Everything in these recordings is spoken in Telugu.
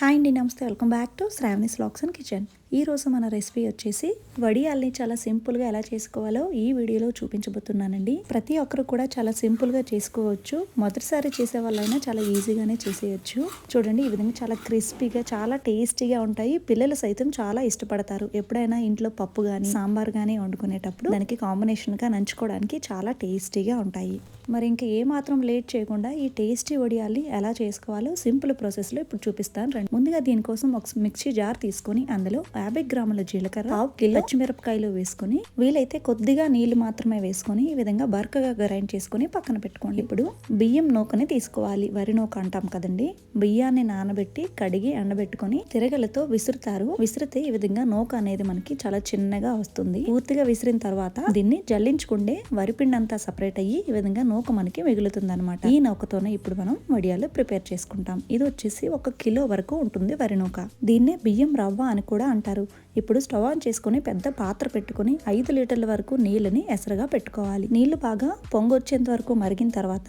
హాయ్ అండి నమస్తే. Welcome back to Shravani snacks and kitchen. ఈ రోజు మన రెసిపీ వచ్చేసి వడియాల్ని చాలా సింపుల్గా ఎలా చేసుకోవాలో ఈ వీడియోలో చూపించబోతున్నానండి. ప్రతి ఒక్కరు కూడా చాలా సింపుల్గా చేసుకోవచ్చు. మొదటిసారి చేసే వాళ్ళైనా చాలా ఈజీగానే చేసేయచ్చు. చూడండి ఈ విధంగా చాలా క్రిస్పీగా చాలా టేస్టీగా ఉంటాయి. పిల్లలు సైతం చాలా ఇష్టపడతారు. ఎప్పుడైనా ఇంట్లో పప్పు కానీ సాంబార్ కానీ వండుకునేటప్పుడు దానికి కాంబినేషన్గా నంచుకోవడానికి చాలా టేస్టీగా ఉంటాయి. మరి ఇంకా ఏ మాత్రం లేట్ చేయకుండా ఈ టేస్టీ వడియాల్ని ఎలా చేసుకోవాలో సింపుల్ ప్రాసెస్లో ఇప్పుడు చూపిస్తాను రండి. ముందుగా దీనికోసం ఒక మిక్సీ జార్ తీసుకొని అందులో యాభై గ్రాముల జీలకర్ర పావు కిలో పచ్చిమిరపకాయలు వేసుకొని వీలైతే కొద్దిగా నీళ్ళు మాత్రమే వేసుకొని ఈ విధంగా బరకగా గ్రైండ్ చేసుకొని పక్కన పెట్టుకోండి. ఇప్పుడు బియ్యం నూకని తీసుకోవాలి. వరి నూక అంటాం కదండి. బియ్యాన్ని నానబెట్టి కడిగి ఎండబెట్టుకొని తిరగలతో విసురుతారు. విసిరితే ఈ విధంగా నూక అనేది మనకి చాలా చిన్నగా వస్తుంది. పూర్తిగా విసిరిన తర్వాత దీన్ని జల్లించుకుంటే వరిపిండి అంతా సపరేట్ అయ్యి ఈ విధంగా నూక మనకి మిగులుతుంది అనమాట ఈ నూకతోనే ఇప్పుడు మనం వడియాలు ప్రిపేర్ చేసుకుంటాం. ఇది వచ్చేసి ఒక కిలో వరకు ఉంటుంది వరి నూక. దీన్నే బియ్యం రవ్వ అని కూడా అంటారు. ఇప్పుడు స్టవ్ ఆన్ చేసుకుని పెద్ద పాత్ర పెట్టుకుని ఐదు లీటర్ల వరకు నీళ్ళని ఎసరగా పెట్టుకోవాలి. నీళ్ళు బాగా పొంగొచ్చేంత వరకు మరిగిన తర్వాత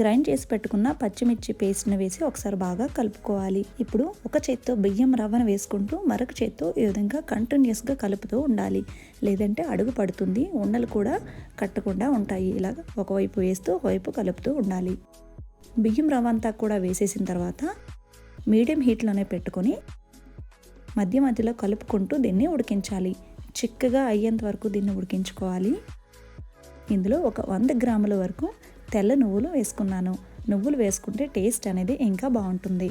గ్రైండ్ చేసి పెట్టుకున్న పచ్చిమిర్చి పేస్ట్ని వేసి ఒకసారి బాగా కలుపుకోవాలి. ఇప్పుడు ఒక చేత్తో బియ్యం రవ్వను వేసుకుంటూ మరొక చేత్తో ఈ విధంగా కంటిన్యూస్గా కలుపుతూ ఉండాలి. లేదంటే అడుగు పడుతుంది ఉండలు కూడా కట్టకుండా ఉంటాయి. ఇలా ఒకవైపు వేస్తూ ఒకవైపు కలుపుతూ ఉండాలి. బియ్యం రవ్వ అంతా కూడా వేసేసిన తర్వాత మీడియం హీట్లోనే పెట్టుకొని మధ్య మధ్యలో కలుపుకుంటూ దీన్ని ఉడికించాలి. చిక్కగా అయ్యేంత వరకు దీన్ని ఉడికించుకోవాలి. ఇందులో ఒక వంద గ్రాముల వరకు తెల్ల నువ్వులు వేసుకున్నాను. నువ్వులు వేసుకుంటే టేస్ట్ అనేది ఇంకా బాగుంటుంది.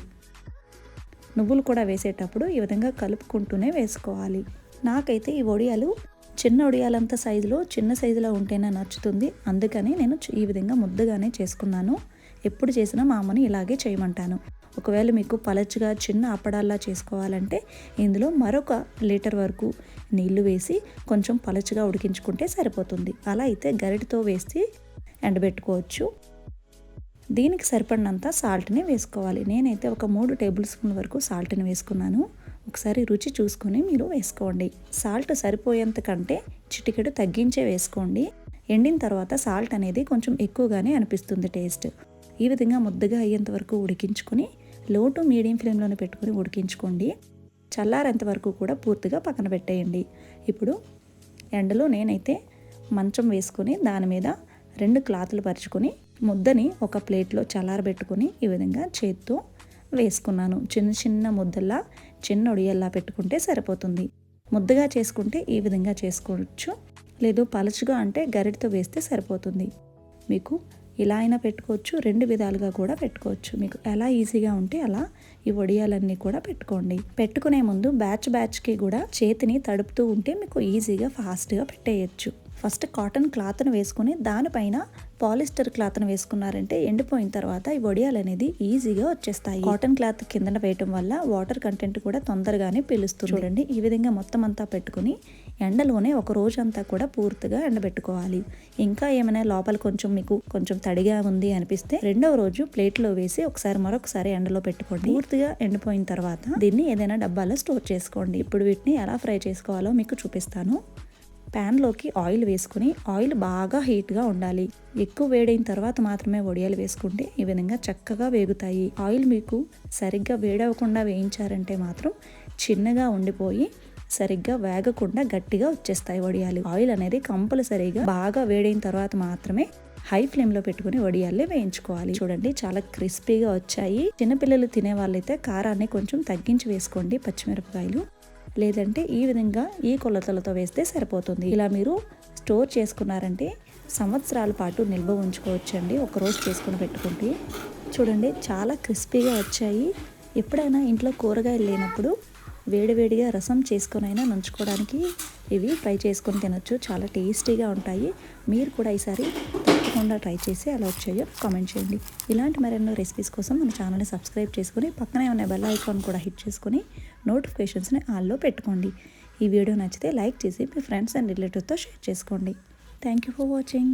నువ్వులు కూడా వేసేటప్పుడు ఈ విధంగా కలుపుకుంటూనే వేసుకోవాలి. నాకైతే ఈ వడియాలు చిన్న వడియాలంత సైజులో చిన్న సైజులో ఉంటేనే నచ్చుతుంది. అందుకని నేను ఈ విధంగా ముద్దగానే చేసుకున్నాను. ఎప్పుడు చేసినా మా అమ్మని ఇలాగే చేయమంటాను. ఒకవేళ మీకు పలచగా చిన్న అప్పడాల్లా చేసుకోవాలంటే ఇందులో మరొక లీటర్ వరకు నీళ్ళు వేసి కొంచెం పలచగా ఉడికించుకుంటే సరిపోతుంది. అలా అయితే గరిటతో వేసి ఎండబెట్టుకోవచ్చు. దీనికి సరిపడినంత సాల్ట్ని వేసుకోవాలి. నేనైతే ఒక మూడు టేబుల్ స్పూన్ వరకు సాల్ట్ని వేసుకున్నాను. ఒకసారి రుచి చూసుకొని మీరు వేసుకోండి. సాల్ట్ సరిపోయేంత కంటే చిటికెడు తగ్గించే వేసుకోండి. ఎండిన తర్వాత సాల్ట్ అనేది కొంచెం ఎక్కువగానే అనిపిస్తుంది టేస్ట్. ఈ విధంగా ముద్దగా అయ్యేంత వరకు ఉడికించుకొని లో టు మీడియం ఫ్లేమ్లోనే పెట్టుకొని ఉడికించుకోండి. చల్లారేంత వరకు కూడా పూర్తిగా పక్కన పెట్టేయండి. ఇప్పుడు ఎండలో నేనైతే మంచం వేసుకొని దాని మీద రెండు క్లాతులు పరుచుకొని ముద్దని ఒక ప్లేట్లో చల్లారబెట్టుకొని ఈ విధంగా చేత్తో వేసుకున్నాను. చిన్న చిన్న ముద్దల్లా చిన్న ఒడియల్లా పెట్టుకుంటే సరిపోతుంది. ముద్దగా చేసుకుంటే ఈ విధంగా చేసుకోవచ్చు. లేదు పలుచుగా అంటే గరిటతో వేస్తే సరిపోతుంది. మీకు ఇలా అయినా పెట్టుకోవచ్చు. రెండు విధాలుగా కూడా పెట్టుకోవచ్చు. మీకు ఎలా ఈజీగా ఉంటే అలా ఈ వడియాలన్నీ కూడా పెట్టుకోండి. పెట్టుకునే ముందు బ్యాచ్ బ్యాచ్కి కూడా చేతిని తడుపుతూ ఉంటే మీకు ఈజీగా ఫాస్ట్గా పెట్టేయచ్చు. ఫస్ట్ కాటన్ క్లాత్ను వేసుకుని దానిపైన పాలిస్టర్ క్లాత్ను వేసుకున్నారంటే ఎండిపోయిన తర్వాత ఈ వడియాలు అనేది ఈజీగా వచ్చేస్తాయి. కాటన్ క్లాత్ కిందన వేయటం వల్ల వాటర్ కంటెంట్ కూడా తొందరగానే పిలుస్తుంది. చూడండి. ఈ విధంగా మొత్తం అంతా పెట్టుకుని ఎండలోనే ఒక రోజు అంతా కూడా పూర్తిగా ఎండబెట్టుకోవాలి. ఇంకా ఏమైనా లోపల కొంచెం మీకు కొంచెం తడిగా ఉంది అనిపిస్తే రెండవ రోజు ప్లేట్లో వేసి ఒకసారి మరొకసారి ఎండలో పెట్టుకోండి. పూర్తిగా ఎండిపోయిన తర్వాత దీన్ని ఏదైనా డబ్బాలో స్టోర్ చేసుకోండి. ఇప్పుడు వీటిని ఎలా ఫ్రై చేసుకోవాలో మీకు చూపిస్తాను. ప్యాన్లోకి ఆయిల్ వేసుకుని ఆయిల్ బాగా హీట్గా ఉండాలి. ఎక్కువ వేడైన తర్వాత మాత్రమే వడియాలు వేసుకుంటే ఈ విధంగా చక్కగా వేగుతాయి. ఆయిల్ మీకు సరిగ్గా వేడవకుండా వేయించారంటే మాత్రం చిన్నగా ఉండిపోయి సరిగ్గా వేగకుండా గట్టిగా వచ్చేస్తాయి వడియాలు. ఆయిల్ అనేది కంపల్సరీగా బాగా వేడైన తర్వాత మాత్రమే హై ఫ్లేమ్లో పెట్టుకుని వడియాలే వేయించుకోవాలి. చూడండి చాలా క్రిస్పీగా వచ్చాయి. చిన్నపిల్లలు తినే వాళ్ళైతే కారాన్ని కొంచెం తగ్గించి వేసుకోండి పచ్చిమిరపకాయలు. లేదంటే ఈ విధంగా ఈ కొలతలతో వేస్తే సరిపోతుంది. ఇలా మీరు స్టోర్ చేసుకున్నారంటే సంవత్సరాల పాటు నిల్వ ఉంచుకోవచ్చండి. ఒకరోజు చేసుకుని పెట్టుకుంటే. చూడండి చాలా క్రిస్పీగా వచ్చాయి. ఎప్పుడైనా ఇంట్లో కూరగాయలు లేనప్పుడు వేడివేడిగా రసం చేసుకొనైనా నంచుకోవడానికి ఇవి ఫ్రై చేసుకొని తినొచ్చు. చాలా టేస్టీగా ఉంటాయి. మీరు కూడా ఈసారి తప్పకుండా ట్రై చేసి అలా వచ్చాయో కామెంట్ చేయండి. ఇలాంటి మరెన్నో రెసిపీస్ కోసం మన ఛానల్ని సబ్స్క్రైబ్ చేసుకుని పక్కనే ఉన్న బెల్ ఐకాన్ కూడా హిట్ చేసుకుని నోటిఫికేషన్స్ని ఆల్లో పెట్టుకోండి. ఈ వీడియో నచ్చితే లైక్ చేసి మీ ఫ్రెండ్స్ అండ్ రిలేటివ్తో షేర్ చేసుకోండి. Thank you for watching.